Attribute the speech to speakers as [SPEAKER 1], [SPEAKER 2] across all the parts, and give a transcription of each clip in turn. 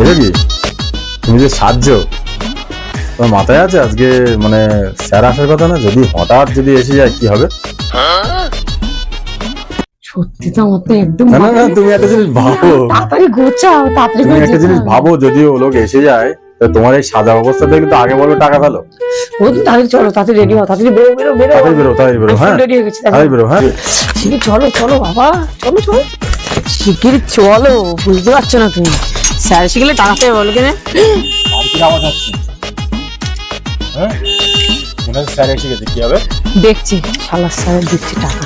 [SPEAKER 1] সেটা কি তুমি যে সাহায্য তোমার মাথায় আছে আজকে মানে স্যার আসার কথা না? যদি হঠাৎ যদি এসে যায় কি হবে?
[SPEAKER 2] সত্যি তো আমার তো একদম
[SPEAKER 1] না না না তুমি একটা জিনিস ভাবো।
[SPEAKER 2] তাড়াতাড়ি গোছাও তাড়াতাড়ি
[SPEAKER 1] তুমি একটা জিনিস ভাবো যদি ও লোক এসে যায় তা তোমার এই সাদা অবস্থা দেখে তো আগে বলবে টাকা ফেলো।
[SPEAKER 2] ও তো চলো তাড়াতাড়ি রেডি হও তাড়াতাড়ি বেরো বেরো বেরো।
[SPEAKER 1] তাড়াতাড়ি বেরো তাড়াতাড়ি বেরো হ্যাঁ?
[SPEAKER 2] রেডি হয়ে গেছি
[SPEAKER 1] তাড়াতাড়ি। বেরো হ্যাঁ?
[SPEAKER 2] চলো চলো বাবা চলো চলো। শিগগির চলো বুঝতে পারছ না তুমি? স্যার শিখলে টাকাতে বলো কেন?
[SPEAKER 1] কি আওয়াজ হচ্ছে হ্যাঁ? হচ্ছে স্যার এসে গেছে কি হবে?
[SPEAKER 2] দেখছি শালা স্যারের দিচ্ছি টাকা।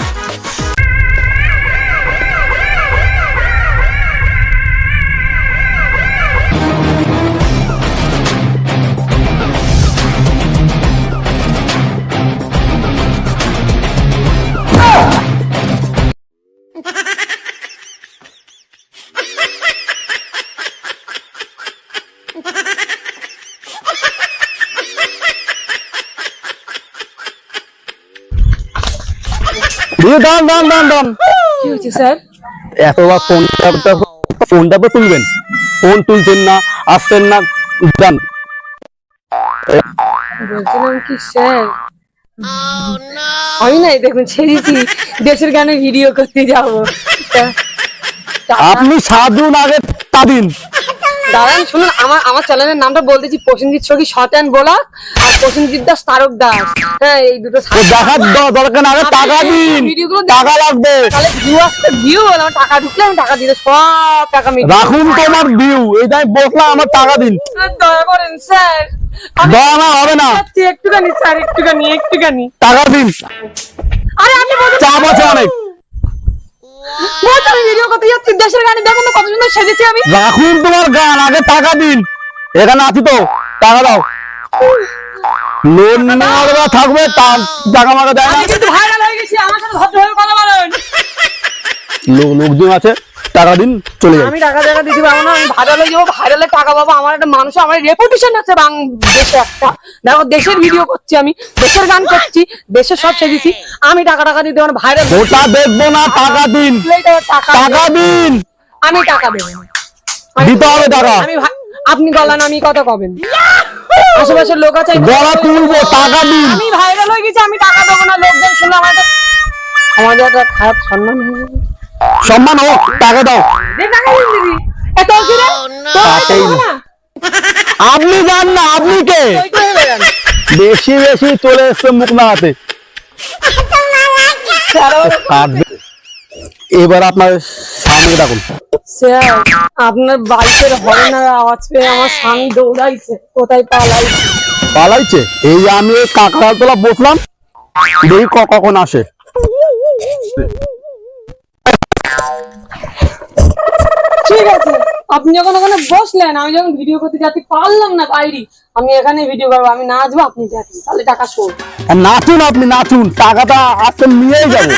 [SPEAKER 3] দিয়ে দান দান
[SPEAKER 2] কি হয়েছে স্যার?
[SPEAKER 3] এতবার ফোনটা ফোনটা তো তুলবেন। ফোন তুলছেন না আসছেন না
[SPEAKER 2] বলছিলাম কি স্যার? আমি নাই দেখুন ছেড়েছি। দেশের গানে ভিডিও করতে যাব।
[SPEAKER 3] আপনি সাধুন আগে তা দিন।
[SPEAKER 2] দাঁড়ান শুনুন আমার আমার চ্যানেলের নামটা বলতেছি প্রসেনজিৎ সখী শর্ট অ্যান্ড বলা আর প্রসেনজিৎ দাস তারক দাস। হ্যাঁ এই দুটো
[SPEAKER 3] দেখার দরকার না, টাকা দিন টাকা লাগবে।
[SPEAKER 2] তাহলে ভিউ আসতে ভিউ আমার টাকা ঢুকলে আমি টাকা দিলে সব টাকা মিটে
[SPEAKER 3] রাখুন তোমার ভিউ এই তাই বসলাম আমার টাকা দিন।
[SPEAKER 2] দয়া করেন স্যার। আমি
[SPEAKER 3] দয়া না হবে না।
[SPEAKER 2] একটুখানি স্যার একটুখানি একটুখানি।
[SPEAKER 3] টাকা দিন।
[SPEAKER 2] আরে আপনি
[SPEAKER 3] চাপ আছে অনেক।
[SPEAKER 2] আমি ভিডিও করতে যাচ্ছি দেশের গানে দেখুন কত সুন্দর সেজেছি আমি।
[SPEAKER 3] রাখুন তোমার গান আগে টাকা দিন। এখানে আছি তো টাকা দাও। লোন নেওয়ার থাকবে তার টাকা মাকা দেয় না।
[SPEAKER 2] কিন্তু ভাইরাল হয়ে গেছি আমার সাথে ভদ্রভাবে কথা বলেন।
[SPEAKER 3] লোক লোকজন আছে টাকা দিন চলে যাই।
[SPEAKER 2] আমি টাকা টাকা দিতে পারব না আমি ভাইরাল হয়ে যাব ভাইরালে টাকা পাবো। আমার একটা মানুষ আমার রেপুটেশন আছে বাং দেশে একটা। দেখো দেশের ভিডিও করছি আমি দেশের গান করছি দেশের সব সেজেছি। আমি টাকা টাকা দিতে পারব ভাইরাল
[SPEAKER 3] ওটা দেখব না টাকা দিন।
[SPEAKER 2] টাকা
[SPEAKER 3] দিন।
[SPEAKER 2] আমি টাকা দেবো
[SPEAKER 3] দিতে হবে টাকা।
[SPEAKER 2] আমি আপনি গলান আমি কথা কবেন। আশেপাশের লোক আছে
[SPEAKER 3] গলা তুলবো টাকা দিন।
[SPEAKER 2] আমি ভাইরাল হয়ে গেছি আমি টাকা দেবো না লোকজন শুনে আমার আমাদের একটা খারাপ সম্মান হয়ে যাবে।
[SPEAKER 3] সম্মান হোক টাকা দাও। না? আপনি যান না আপনি কে। বেশি বেশি চলে এসছে মুখ না হাতে। এবার আপনার স্বামীকে ডাকুন
[SPEAKER 2] স্যার আপনার বাইকের হর্নের আওয়াজ পেয়ে আমার স্বামী দৌড়াইছে কোথায় পালাইছে
[SPEAKER 3] পালাইছে এই আমি এই তোলা বসলাম দেখি ক- কখন আসে
[SPEAKER 2] আপনি যখন ওখানে বসলেন, আমি যখন ভিডিও করতে যাতে পারলাম না বাইরে। আমি এখানে ভিডিও করব, আমি নাচবো, আপনি যাচ্ছেন। তাহলে টাকা শোধ
[SPEAKER 3] নাচুন আপনি, নাচুন। টাকাটা আসেন নিয়েই যাব।